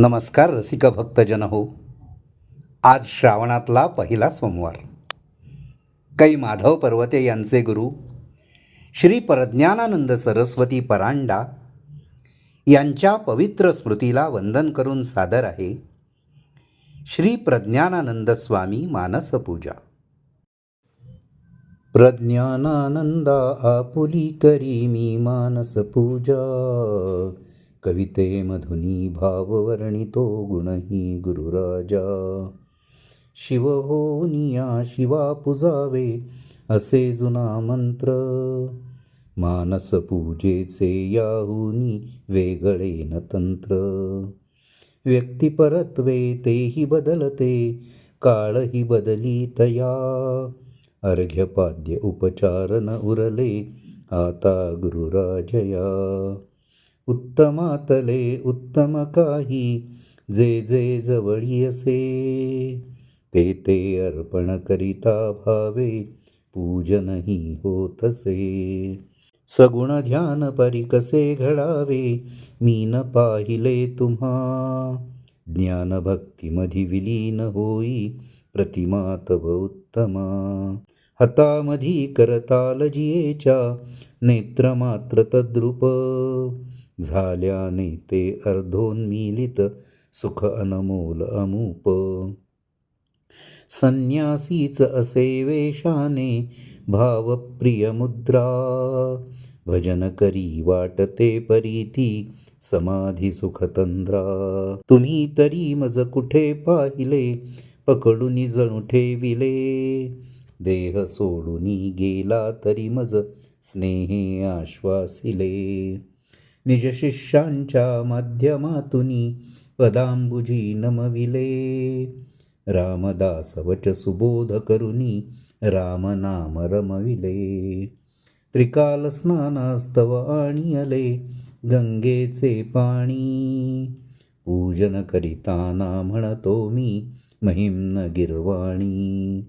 नमस्कार रसिक भक्तजन हो. आज श्रावणातला पहिला सोमवार. कै माधव पर्वते यांचे गुरु श्री परज्ञानानंद सरस्वती परांडा यांच्या पवित्र स्मृतीला वंदन करून सादर आहे श्री प्रज्ञानानंद स्वामी मानस पूजा. प्रज्ञानानंदा आपुली करी मी मानस पूजा. कविते मधुनी भाववर्णितो गुणही गुरुराजा। शिव होनिया शिवा पुजावे असे जुना मंत्र। मानस पूजेचे याहुनी वेगळे न तंत्र व्यक्तिपरत्वे तेही बदलते काळही बदली तया। अर्घ्यपाद्य उपचार न उरले आता गुरुराजया। उत्तमातले उत्तम काही जे जे जवळी असे. ते ते अर्पण करिता भावे पूजनही होतसे. सगुण ध्यान परी कसे घडावे मी न पाहिले तुम्हा. ज्ञान भक्तीमधी विलीन होई प्रतिमा तव उत्तमा. हतामधी करताल जियेच्या नेत्र मात्र तद्रुप. झाल्याने ते अर्धोन्मीलित सुख अनमोल अमूप. संन्यासीच असे वेशाने भावप्रिय मुद्रा भजन करी वाटते परीती समाधी सुखतंद्रा. तुम्ही तरी मज कुठे पाहिले पकडून जणू ठेविले. देह सोडून गेला तरी मज स्नेहे आश्वासिले. निजशिष्यांच्या माध्यमातून पदांबुजी नमविले. रामदास वच सुबोध करुनी रामनाम रमविले. त्रिकाल स्नानास्तव आणियले गंगेचे पाणी. पूजन करिताना म्हणतो मी महिम्न गिरवाणी.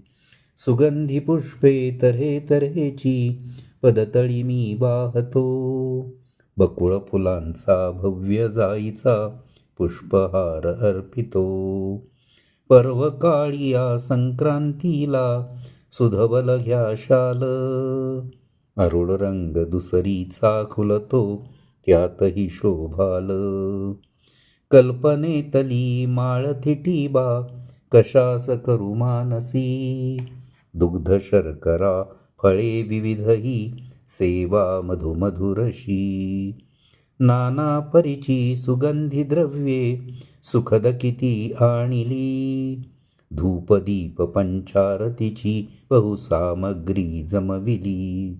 सुगंधी पुष्पे तऱ्हे तऱ्हेची पदतळी मी वाहतो. बकुळ फुलांचा भव्य जाईचा पुष्पहार अर्पितो. पर्व काळिया संक्रांतीला सुधवल घ्या शाल अरुळ रंग दुसरीचा खुलतो त्यातही शोभाल. कल्पनेतली माळ थिटीबा कशास करू मानसी? दुग्ध शर्करा फळे विविधही सेवा मधुमधुरशी. नाना परिची सुगंधी द्रव्ये सुखद किती आणिली. धूपदीप पंचारतीची बहुसामग्री जमविली.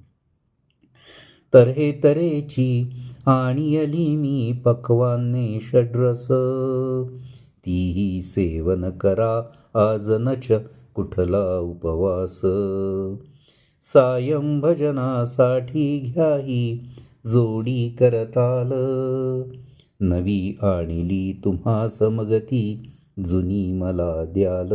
तऱ्हे तऱ्हेची आणियली मी पक्वाने षड्रस. तीही सेवन करा आज नच कुठला उपवास. सायं भजनासाठी घ्याही जोडी करताल. नवी आणिली तुम्हा समगती जुनी मला द्याल.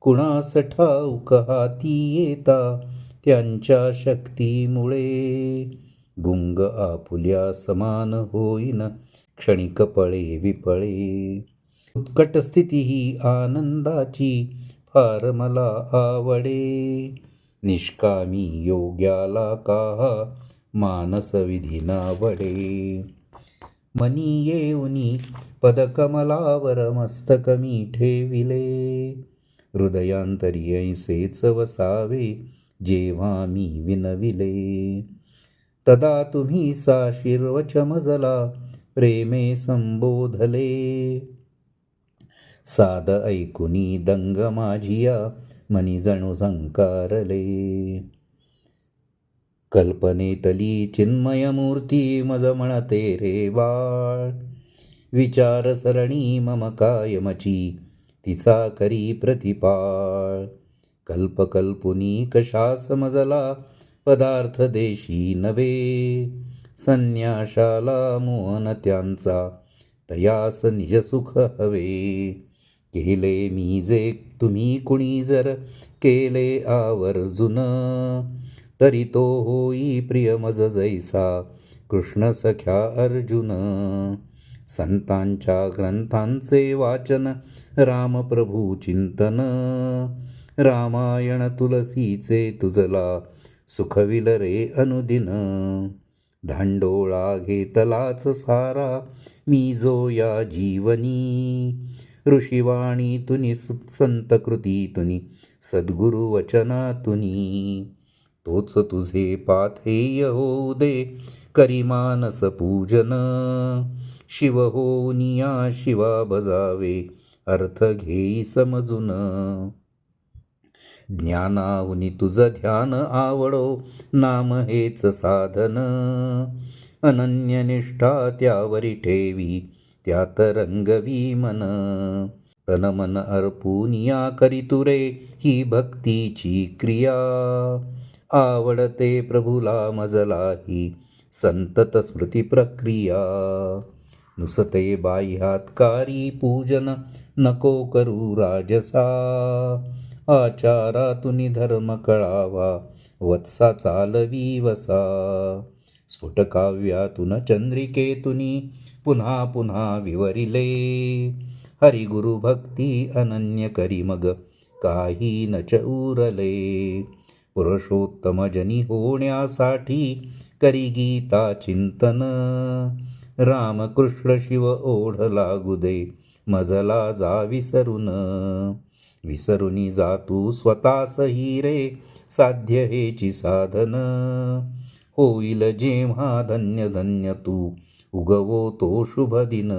कुणास ठाऊक हाती येता त्यांच्या शक्तीमुळे. गुंग आपुल्या समान होईन क्षणिक पळे विपळे. उत्कट स्थिती ही आनंदाची फार मला आवडे. निष्कामी योग्याला काहा मानस विधिनावडे मनी येऊनी पदकमलावर मस्तक मी ठेविले. हृदयांतरी ऐसेच वसावे जेव्हा मी विनविले. तदा तुम्ही सा शिरवच मजला प्रेमे संबोधले. साद ऐकुनी दंग माझिया मनी जणू संकारले। कल्पनेतली चिन्मय मूर्ती मज म्हणते रे बाळ। विचारसरणी मम कायमची तिचा करी प्रतिपाळ। कल्पकल्पुनी कशा समजला पदार्थ देशी नवे संन्याशाला मोहन त्यांचा तयास निज सुख हवे। केले मी जे तुम्ही कुणी जर केले आवर्जुन तरी तो होई प्रिय मज जैसा कृष्ण सख्या अर्जुन. संतांच्या ग्रंथांचे वाचन रामप्रभू चिंतन. रामायण तुलसीचे तुझला सुखविल रे अनुदिन. धांडोळा घेतलाच सारा मी जो या जीवनी. ऋषिवाणी तुनी संत कृती तुनी सद्गुरु वचनातुनी तोच तुझे पाथेय होऊ दे करी मानस पूजन। शिव होनिया शिवा बजावे अर्थ घेई समजून। ज्ञानावनी तुझं ध्यान आवडो नाम हेच साधन। अनन्य निष्ठा त्यावरी ठेवी त्यात रंगवी मन तन मन अर्पूनिया करितुरे ही भक्तीची क्रिया। आवडते प्रभुला मजला ही संतत स्मृती प्रक्रिया। नुसते बाह्यात्कारी पूजन नको करू राजसा। आचारातून धर्म कळावा वत्सा चालवी वसा। स्फुटकाव्यातून चंद्रिकेतुनी पुन्हा पुन्हा विवरिले. हरिगुरु भक्ती अनन्य करी मग काही नच उरले पुरुषोत्तम जनी होण्यासाठी करी गीता चिंतन. रामकृष्ण शिव ओढ लागू दे मजला जा विसरून. विसरुनी जा तू स्वतःस ही रे साध्य हेची साधन. होईल जेव्हा धन्य धन्य तू उगवो तो शुभ दिन.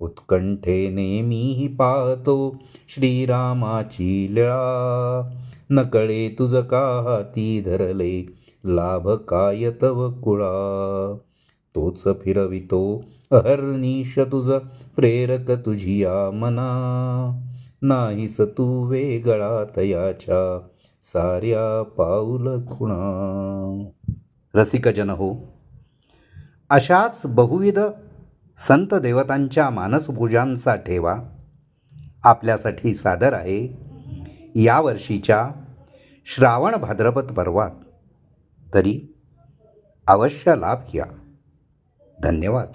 उत्कंठेने मीही पाहतो श्रीरामाची लळा. नकळे तुझ का हाती धरले? लाभ काय तव कुळा? तोच फिरवितो अहर्निश तुझ प्रेरक तुझिया मना नाहीस तू वेगळा तयाच्या साऱ्या पाऊल खुणा. रसिकजन हो अशाच बहुविध संत देवतांच्या मानसपूजांचा ठेवा आपल्यासाठी सादर आहे यावर्षीच्या श्रावण भाद्रपद पर्वात. तरी अवश्य लाभ घ्या. धन्यवाद.